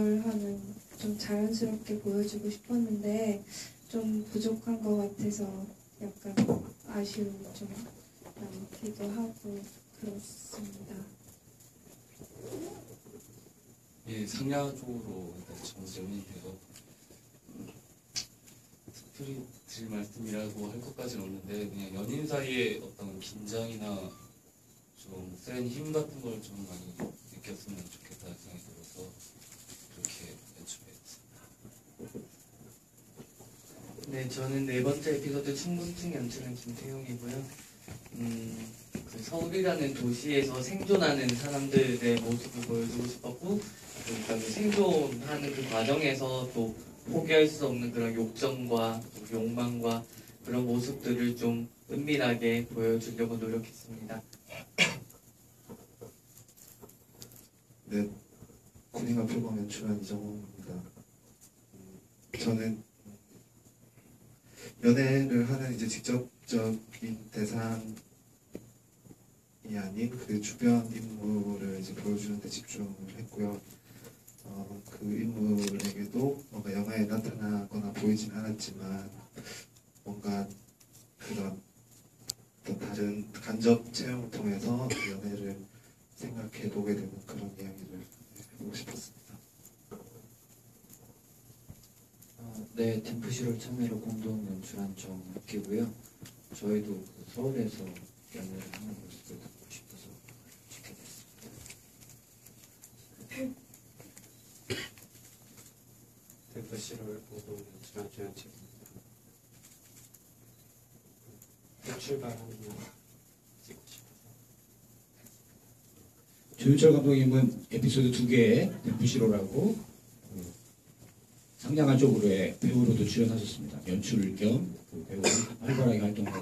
이별하는 좀 자연스럽게 보여주고 싶었는데 좀 부족한 것 같아서 약간 아쉬움이 좀 남기도 하고 그렇습니다. 예, 상야적으로 정점이 돼서 음, 특별히 드릴 말씀이라고 할 것까지는 없는데 그냥 연인 사이의 어떤 긴장이나 좀 센 힘 같은 걸 좀 많이 느꼈으면 좋겠다 생각이 들어서 그렇게 연출했습니다. 네, 저는 네 번째 에피소드 충분증 연출한 김태용이고요. 음, 그 서울이라는 도시에서 생존하는 사람들의 모습을 보여주고 싶었고, 그러니까 그 생존하는 그 과정에서 또 포기할 수 없는 그런 욕정과 또 욕망과 그런 모습들을 좀 은밀하게 보여주려고 노력했습니다. 네, 군인과 표범 연출한 이정호입니다. 음, 저는 연애를 하는 이제 직접적인 대상이 아닌 그 주변 인물을 이제 보여주는 데 집중을 했고요. 어, 그 인물에게도 뭔가 영화에 나타나거나 보이진 않았지만 뭔가 그런 다른 간접 체험을 통해서 그 연애를 생각해 보게 되는 그런 이야기를 해보고 싶었습니다. 어, 네, 템프시롤 참여로 공동 연출한 정학기고요. 저희도 그 서울에서 연애를 하는 모습을 보고 싶어서 찍게 됐습니다. 템프시를 공동 연출한 조현책입니다. 출발하는 영화 찍고 싶어서 조윤철 감독님은 에피소드 두 개의 댐프시로라고 그 상냥한 쪽으로의 배우로도 출연하셨습니다. 연출 겸그 배우로 활발하게 활동하고